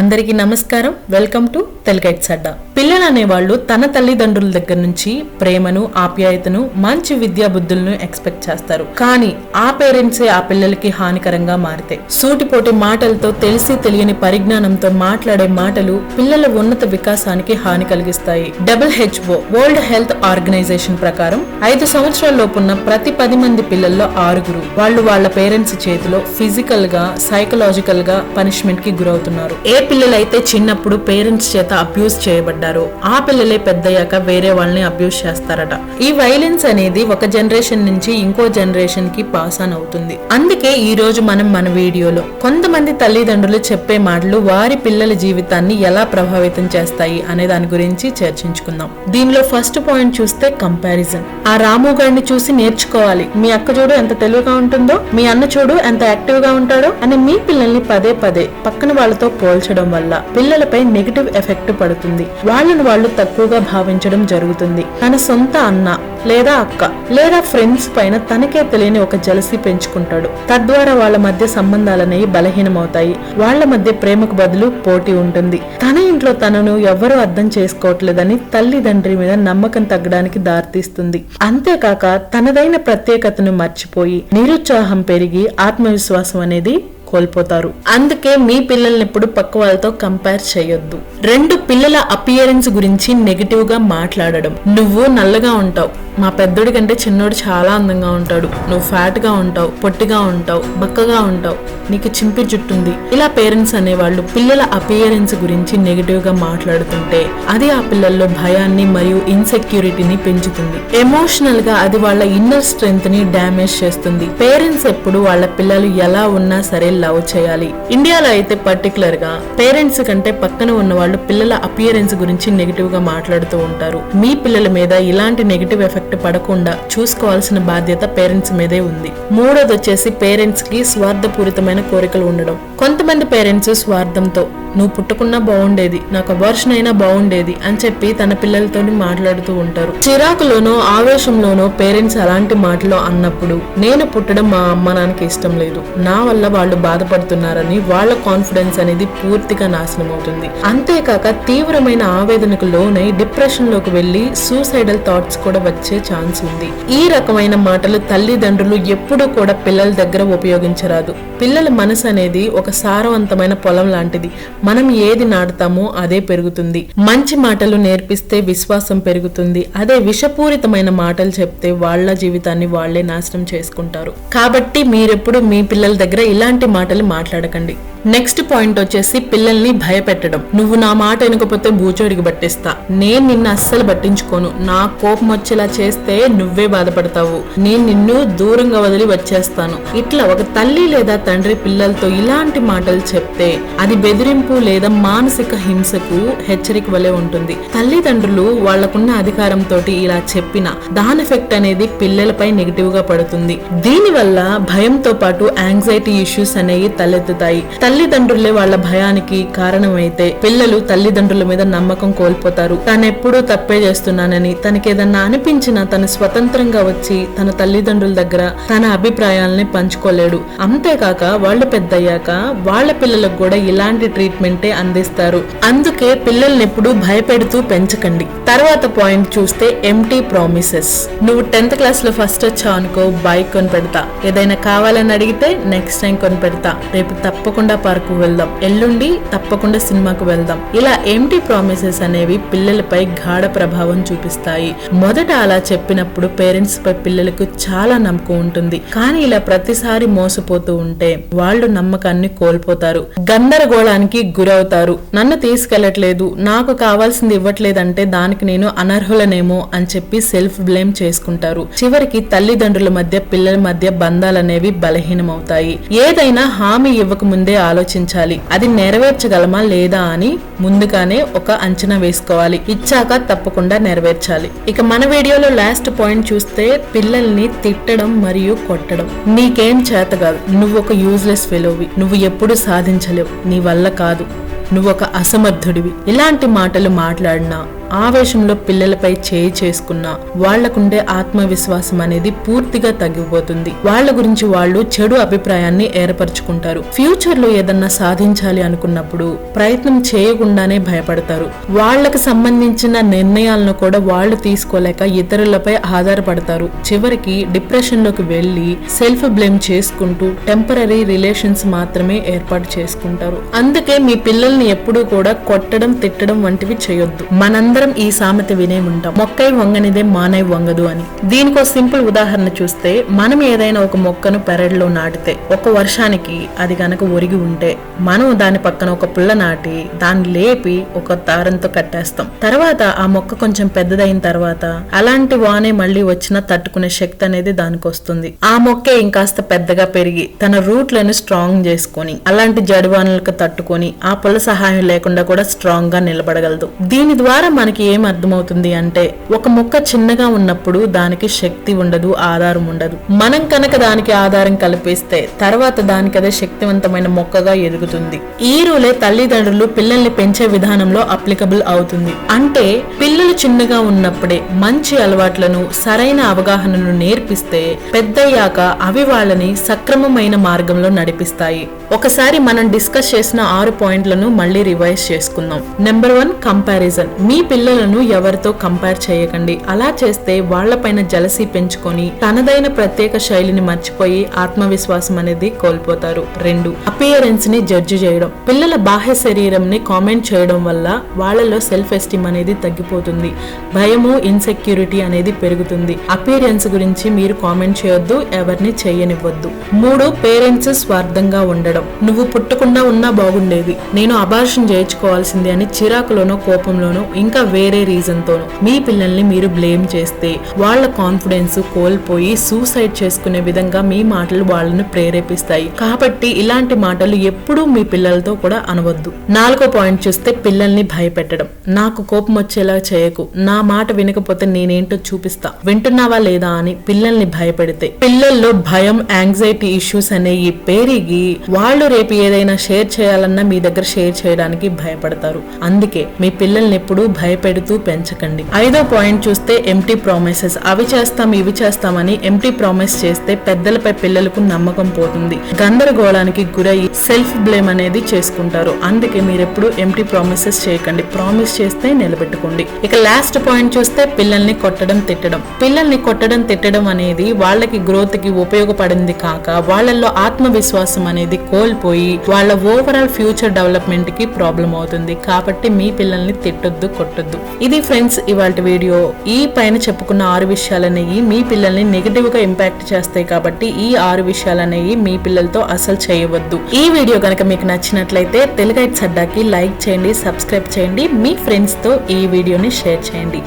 అందరికీ నమస్కారం. Welcome to తెలుగైట్ సడ్డా పిల్లలు అనేవాళ్ళు తన తల్లిదండ్రుల దగ్గర నుంచి ప్రేమను ఆప్యాయతను మంచి విద్యా బుద్ధులను ఎక్స్పెక్ట్ చేస్తారు. కానీ ఆ పేరెంట్సే ఆ పిల్లలకి హానికరంగా మారితే. సూటిపోటి మాటలతో తెలిసి తెలియని పరిజ్ఞానంతో మాట్లాడే మాటలు పిల్లల ఉన్నత వికాసానికి హాని కలిగిస్తాయి. డబ్ల్యూహెచ్ఓ వరల్డ్ హెల్త్ ఆర్గనైజేషన్ ప్రకారం ఐదు సంవత్సరాల్లోపున్న ప్రతి పది మంది పిల్లల్లో ఆరుగురు వాళ్ళు వాళ్ళ పేరెంట్స్ చేతిలో ఫిజికల్గా సైకలాజికల్గా పనిష్మెంట్కి గురవుతున్నారు. ఏ పిల్లలైతే చిన్నప్పుడు పేరెంట్స్ చేత అబ్యూస్ చేయబడ్డారు. ఆ పిల్లలే పెద్దయ్యాక వేరే వాళ్ళని అబ్యూస్ చేస్తారట. ఈ వైలెన్స్ అనేది ఒక జనరేషన్ నుంచి ఇంకో జనరేషన్కి పాస్ ఆన్ అవుతుంది. అందుకే ఈ రోజు మనం మన వీడియోలో కొంతమంది తల్లిదండ్రులు చెప్పే మాటలు వారి పిల్లల జీవితాన్ని ఎలా ప్రభావితం చేస్తాయి అనే దాని గురించి చర్చించుకుందాం. దీనిలో ఫస్ట్ పాయింట్ చూస్తే కంపారిజన్. ఆ రాము గారిని చూసి నేర్చుకోవాలి. మీ అక్క చూడు ఎంత తెలివిగా ఉంటుందో మీ అన్న చూడు ఎంత యాక్టివ్గా ఉంటాడో అని మీ పిల్లల్ని పదే పదే పక్కన వాళ్ళతో పోల్చడం వల్ల పిల్లలపై నెగిటివ్ ఎఫెక్ట్ పడుతుంది. వాళ్ళను వాళ్ళు తక్కువగా భావించడం జరుగుతుంది. తన సొంత అన్న లేదా అక్క లేదా ఫ్రెండ్స్ పైన తనకే తెలియని ఒక జలసి పెంచుకుంటాడు. తద్వారా వాళ్ళ మధ్య సంబంధాలనేవి బలహీనమవుతాయి. వాళ్ళ మధ్య ప్రేమకు బదులు పోటీ ఉంటుంది. తన ఇంట్లో తనను ఎవ్వరూ అర్థం చేసుకోవట్లేదని తల్లిదండ్రి మీద నమ్మకం తగ్గడానికి దారితీస్తుంది. అంతేకాక తనదైన ప్రత్యేకతను మర్చిపోయి నిరుత్సాహం పెరిగి ఆత్మవిశ్వాసం అనేది కోల్పోతారు. అందుకే మీ పిల్లల్ని ఎప్పుడు పక్క వాళ్ళతో కంపేర్ చేయొద్దు. రెండు పిల్లల అపియరెన్స్ గురించి నెగిటివ్గా మాట్లాడడం. నువ్వు నల్లగా ఉంటావు. మా పెద్దోడి కంటే చిన్నోడు చాలా అందంగా ఉంటాడు. నువ్వు ఫ్యాట్గా ఉంటావు పొట్టిగా ఉంటావు బక్కగా ఉంటావు. నీకు చింపి జుట్టుంది ఇలా పేరెంట్స్ అనేవాళ్ళు పిల్లల అపియరెన్స్ గురించి నెగిటివ్గా మాట్లాడుతుంటే అది ఆ పిల్లల్లో భయాన్ని మరియు ఇన్సెక్యూరిటీని పెంచుతుంది. ఎమోషనల్గా అది వాళ్ళ ఇన్నర్ స్ట్రెంగ్త్ని డ్యామేజ్ చేస్తుంది. పేరెంట్స్ ఎప్పుడు వాళ్ళ పిల్లలు ఎలా ఉన్నా సరే లవ్ చేయాలి. ఇండియాలో అయితే పర్టికులర్గా పేరెంట్స్ కంటే పక్కన ఉన్న వాళ్ళు పిల్లల అపియరెన్స్ గురించి నెగిటివ్గా మాట్లాడుతూ ఉంటారు. మీ పిల్లల మీద ఇలాంటి నెగిటివ్ ఎఫెక్ట్ పడకుండా చూసుకోవాల్సిన బాధ్యత పేరెంట్స్ మీదే ఉంది. మూడోది వచ్చేసి పేరెంట్స్కి స్వార్థపూరితమైన కోరికలు ఉండడం. కొంతమంది పేరెంట్స్ స్వార్థంతో నువ్వు పుట్టకున్నా బాగుండేది నాకు అబార్షన్ అయినా బాగుండేది అని చెప్పి తన పిల్లలతో మాట్లాడుతూ ఉంటారు. చిరాకులోనో ఆవేశంలోనో పేరెంట్స్ అలాంటి మాటలు అన్నప్పుడు నేను పుట్టడం మా అమ్మ నాన్నకి ఇష్టం లేదు. నా వల్ల వాళ్ళు బాధపడుతున్నారని వాళ్ళ కాన్ఫిడెన్స్ అనేది పూర్తిగా నాశనం అవుతుంది. అంతేకాక తీవ్రమైన ఆవేదనకు లోనై డిప్రెషన్లోకి వెళ్ళి సూసైడల్ థాట్స్ కూడా వచ్చే ఛాన్స్ ఉంది. ఈ రకమైన మాటలు తల్లిదండ్రులు ఎప్పుడూ కూడా పిల్లల దగ్గర ఉపయోగించరాదు. పిల్లల మనసు అనేది ఒక సారవంతమైన పొలం లాంటిది. మనం ఏది నాటుతామో అదే పెరుగుతుంది. మంచి మాటలు నేర్పిస్తే విశ్వాసం పెరుగుతుంది. అదే విషపూరితమైన మాటలు చెప్తే వాళ్ళ జీవితాన్ని వాళ్ళే నాశనం చేసుకుంటారు. కాబట్టి మీరెప్పుడు మీ పిల్లల దగ్గర ఇలాంటి మాటలు మాట్లాడకండి. నెక్స్ట్ పాయింట్ వచ్చేసి పిల్లల్ని భయపెట్టడం. నువ్వు నా మాట వినకపోతే బూచోడికి పట్టిస్తా నేను నిన్ను అస్సలు పట్టించుకోను. నా కోపం వచ్చేలా చేస్తే నువ్వే బాధపడతావు. నేను నిన్ను దూరంగా వదిలి వచ్చేస్తాను. ఇట్లా ఒక తల్లి లేదా తండ్రి పిల్లలతో ఇలాంటి మాటలు చెప్తే అది బెదిరింపు లేదా మానసిక హింసకు హెచ్చరిక వలె ఉంటుంది. తల్లిదండ్రులు వాళ్ళకున్న అధికారంతో ఇలా చెప్పిన దాని ఎఫెక్ట్ అనేది పిల్లలపై నెగిటివ్గా పడుతుంది. దీనివల్ల భయంతో పాటు యాంగ్జైటీ ఇష్యూస్ అనేవి తలెత్తుతాయి. తల్లిదండ్రులే వాళ్ళ భయానికి కారణమైతే పిల్లలు తల్లిదండ్రుల మీద నమ్మకం కోల్పోతారు. తానెప్పుడూ తప్పే చేస్తున్నానని తనకేదన్నా అనిపించినా తను స్వతంత్రంగా వచ్చి తన తల్లిదండ్రుల దగ్గర తన అభిప్రాయాలని పంచుకోలేడు. అంతేకాక వాళ్ళు పెద్దయ్యాక వాళ్ళ పిల్లలకు కూడా ఇలాంటి ట్రీట్మెంటే అందిస్తారు. అందుకే పిల్లల్ని ఎప్పుడు భయపెడుతూ పెంచకండి. తర్వాత పాయింట్ చూస్తే ఎంటీ ప్రామిసెస్. నువ్వు టెన్త్ క్లాస్లో ఫస్ట్ వచ్చావు అనుకో బైక్ కొని పెడతా ఏదైనా కావాలని అడిగితే నెక్స్ట్ టైం కొని పెడతా రేపు తప్పకుండా పార్కు వెళ్దాం. ఎల్లుండి తప్పకుండా సినిమాకు వెళ్దాం. ఇలా ఎంటీ ప్రామిసెస్ అనేవి పిల్లలపై గాఢ ప్రభావం చూపిస్తాయి. మొదట అలా చెప్పినప్పుడు పేరెంట్స్ పై పిల్లలకు చాలా నమ్మకం ఉంటుంది. కానీ ఇలా ప్రతిసారి మోసపోతూ ఉంటే వాళ్ళు నమ్మకాన్ని కోల్పోతారు. గందరగోళానికి గురవుతారు. నన్ను తీసుకెళ్ళట్లేదు నాకు కావాల్సింది ఇవ్వట్లేదంటే దానికి నేను అనర్హులనేమో అని చెప్పి సెల్ఫ్ బ్లేమ్ చేసుకుంటారు. చివరికి తల్లిదండ్రుల మధ్య పిల్లల మధ్య బంధాలనేవి బలహీనమవుతాయి. ఏదైనా హామీ ఇవ్వక ముందే ఆలోచించాలి. అది నెరవేర్చగలమా లేదా అని ముందుగానే ఒక అంచనా వేసుకోవాలి. ఇచ్చాక తప్పకుండా నెరవేర్చాలి. ఇక మన వీడియోలో లాస్ట్ పాయింట్ చూస్తే పిల్లల్ని తిట్టడం మరియు కొట్టడం. నీకేం చేత కాదు. నువ్వు ఒక యూజ్లెస్ ఫెలోవి నువ్వు ఎప్పుడు సాధించలేవు. నీ వల్ల కాదు. నువ్వు ఒక అసమర్థుడివి. ఇలాంటి మాటలు మాట్లాడినా ఆవేశంలో పిల్లలపై చేయి చేసుకున్నా వాళ్ళకుండే ఆత్మవిశ్వాసం అనేది పూర్తిగా తగ్గిపోతుంది. వాళ్ళ గురించి వాళ్ళు చెడు అభిప్రాయాన్ని ఏర్పరచుకుంటారు. ఫ్యూచర్లో ఏదన్నా సాధించాలి అనుకున్నప్పుడు ప్రయత్నం చేయకుండానే భయపడతారు. వాళ్ళకు సంబంధించిన నిర్ణయాలను కూడా వాళ్ళు తీసుకోలేక ఇతరులపై ఆధారపడతారు. చివరికి డిప్రెషన్లోకి వెళ్ళి సెల్ఫ్ బ్లేమ్ చేసుకుంటూ టెంపరీ రిలేషన్స్ మాత్రమే ఏర్పాటు చేసుకుంటారు. అందుకే మీ పిల్లల్ని ఎప్పుడూ కూడా కొట్టడం తిట్టడం వంటివి చేయొద్దు. మనందరం ఈ సామెత వినే ఉంటాం. మొక్కై వంగనిదే మానై వంగదు అని. దీనికి సింపుల్ ఉదాహరణ చూస్తే మనం ఏదైనా ఒక మొక్కను పెరడులో నాటితే ఒక వర్షానికి అది గనక ఒరిగి ఉంటే మనం దాని పక్కన ఒక పుల్ల నాటి దాన్ని లేపి ఒక దారంతో కట్టేస్తాం. తర్వాత ఆ మొక్క కొంచెం పెద్దదైన తర్వాత అలాంటి వానే మళ్ళీ వచ్చినా తట్టుకునే శక్తి అనేది దానికి వస్తుంది ఆ మొక్కే ఇంకాస్త పెద్దగా పెరిగి తన రూట్లను స్ట్రాంగ్ చేసుకొని అలాంటి జడివానులకు తట్టుకొని ఆ పుల్ల సహాయం లేకుండా కూడా స్ట్రాంగ్గా నిలబడగలదు. దీని ద్వారా మనకి ఏం అర్థమవుతుంది అంటే ఒక మొక్క చిన్నగా ఉన్నప్పుడు దానికి శక్తి ఉండదు ఆధారం ఉండదు. మనం కనుక దానికి ఆధారం కల్పిస్తే తర్వాత దానికి అదే శక్తివంతమైన మొక్కగా ఎదుగుతుంది. ఈ రూలే తల్లిదండ్రులు పిల్లల్ని పెంచే విధానంలో అప్లికబుల్ అవుతుంది. అంటే పిల్లలు చిన్నగా ఉన్నప్పుడే మంచి అలవాట్లను సరైన అవగాహనను నేర్పిస్తే పెద్దయ్యాక అవి వాళ్ళని సక్రమమైన మార్గంలో నడిపిస్తాయి. ఒకసారి మనం డిస్కస్ చేసిన ఆరు పాయింట్లను మళ్ళీ రివైజ్ చేసుకుందాం. నెంబర్ వన్ కంపారిజన్ మీ పిల్లలను ఎవరితో కంపేర్ చేయకండి. అలా చేస్తే వాళ్ళపైన జలసి పెంచుకొని తనదైన ప్రత్యేక శైలిని మర్చిపోయి ఆత్మవిశ్వాసం అనేది కోల్పోతారు. రెండు అపియరెన్స్ని జడ్జి చేయడం. పిల్లల బాహ్య శరీరంని కామెంట్ చేయడం వల్ల వాళ్ళలో సెల్ఫ్ ఎస్టీమ్ అనేది తగ్గిపోతుంది. భయము ఇన్సెక్యూరిటీ అనేది పెరుగుతుంది. అపియరెన్స్ గురించి మీరు కామెంట్ చేయొద్దు ఎవరిని చేయనివ్వద్దు. మూడు పేరెంట్స్ స్వార్థంగా ఉండడం. నువ్వు పుట్టకుండా ఉన్నా బాగుండేది. నేను అబార్షన్ చేయించుకోవాల్సిందే అని చిరాకులోనో కోపంలోనో ఇంకా వేరే రీజన్తోనో మీ పిల్లల్ని మీరు బ్లేమ్ చేస్తే వాళ్ళ కాన్ఫిడెన్స్ కోల్పోయి సూసైడ్ చేసుకునే విధంగా మీ మాటలు వాళ్ళని ప్రేరేపిస్తాయి. కాబట్టి ఇలాంటి మాటలు ఎప్పుడూ మీ పిల్లలతో కూడా అనవద్దు. నాలుగో పాయింట్ చూస్తే పిల్లల్ని భయపెట్టడం. నాకు కోపం వచ్చేలా చేయకు. నా మాట వినకపోతే నేనేంటో చూపిస్తా. వింటున్నావా లేదా అని పిల్లల్ని భయపెడితే. పిల్లల్లో భయం యాంగ్జైటీ ఇష్యూస్ అనేవి పెరిగి వాళ్ళు రేపు ఏదైనా షేర్ చేయాలన్నా మీ దగ్గర షేర్ చేయడానికి భయపడతారు. అందుకే మీ పిల్లల్ని ఎప్పుడూ భయపెడుతూ పెంచకండి. ఐదో పాయింట్ చూస్తే ఎంటీ ప్రామిసెస్ అవి చేస్తాం ఇవి చేస్తామని ఎంటీ ప్రామిస్ చేస్తే పెద్దలపై పిల్లలకు నమ్మకం పోతుంది. గందరగోళానికి గురై సెల్ఫ్ బ్లేమ్ అనేది చేసుకుంటారు. అందుకే మీరు ఎప్పుడు ఎంటీ ప్రామిసెస్ చేయకండి. ప్రామిస్ చేస్తే నిలబెట్టుకోండి. ఇక లాస్ట్ పాయింట్ చూస్తే పిల్లల్ని కొట్టడం తిట్టడం. పిల్లల్ని కొట్టడం తిట్టడం అనేది వాళ్ళకి గ్రోత్కి ఉపయోగపడింది కాక వాళ్ళల్లో ఆత్మవిశ్వాసం అనేది కోల్పోయి వాళ్ళ ఓవరాల్ ఫ్యూచర్ డెవలప్మెంట్ కి ప్రాబ్లం అవుతుంది. కాబట్టి మీ పిల్లల్ని తిట్టొద్దు కొట్టొద్దు. ఇది ఫ్రెండ్స్ ఇవాళ వీడియో. ఈ పైన చెప్పుకున్న ఆరు విషయాలనేవి మీ పిల్లల్ని నెగిటివ్గా ఇంపాక్ట్ చేస్తాయి కాబట్టి ఈ ఆరు విషయాలనేవి మీ పిల్లలతో అసలు చేయవద్దు. ఈ వీడియో కనుక మీకు నచ్చినట్లయితే తెలుగైట్ సడ్డాకి లైక్ చేయండి సబ్స్క్రైబ్ చేయండి మీ ఫ్రెండ్స్తో ఈ వీడియోని షేర్ చేయండి.